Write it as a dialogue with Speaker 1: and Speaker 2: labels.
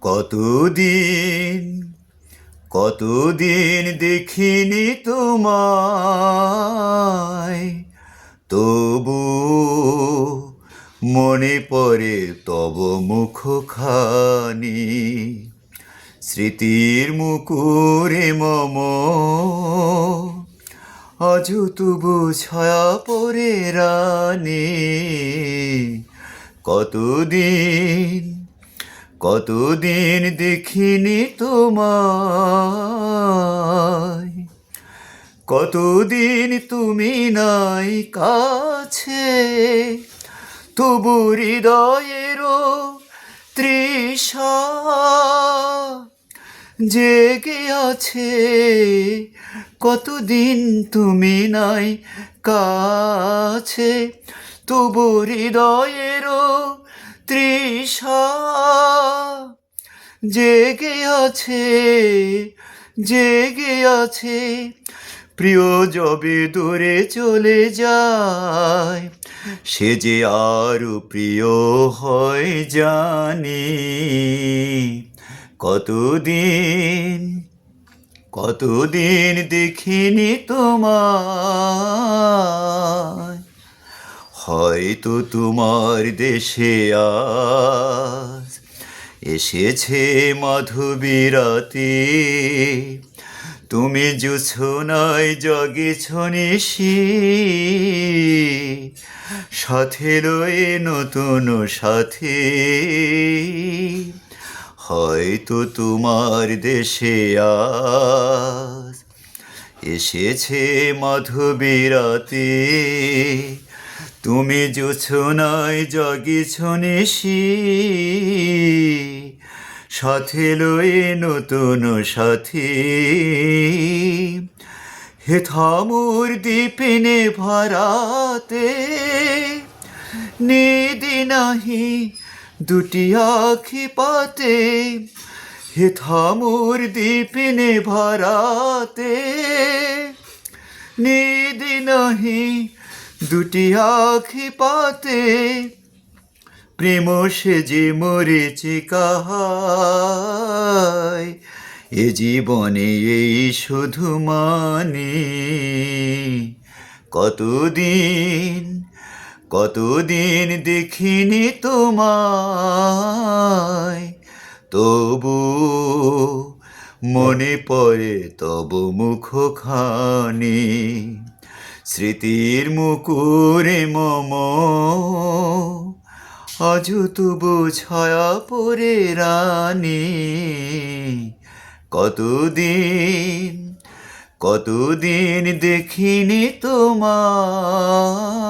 Speaker 1: কতদিন কতদিন দেখিনি তোমায়, তবু মনে পড়ে তব মুখখানি। স্মৃতির মুকুরে মম আজ তবু ছায়া পরে রানী। কতদিন কতদিন দেখিনি তোমায়। কতদিন তুমি নাই কাছে। তবু হৃদয়েরও তৃষা জেগে আছে। কতদিন তুমি নাই কাছে। তবু হৃদয়েরও তৃষা জেগে আছে জেগে আছে। প্রিয় যবে দূরে চলে যায়, সে যে আরও প্রিয় হয় জানি। কতদিন কতদিন দেখিনি তোমায় হয়তো তোমার দেশে আজ। এসেছে মাধবীরাতে, তুমি জুছনায় জগেছ নিশি। সাথে রয়ে নতুন সাথে। হয়তো তোমার দেশে আজ। এসেছে মাধবীরাতে তুমি জোছনায় জগেছ নিশি সাথে লয়ে নতুন সাথী। হে থামুর দীপিনে ভরাতে নিদি নাহি দুটি আখি পাতে। হে থামুর দীপিনে ভরাতে নিদি নাহি দুটি আখি পাতে, প্রেম সেজে মরেছে কাহায় এ জীবনে এই শুধু মানে কতদিন কতদিন দেখিনি তোমায়। তবু মনে পড়ে তব মুখখানি। স্মৃতির মুকুরে মম আজ তবু ছায়া পরে রানী। কতদিন কতদিন দেখিনি তোমার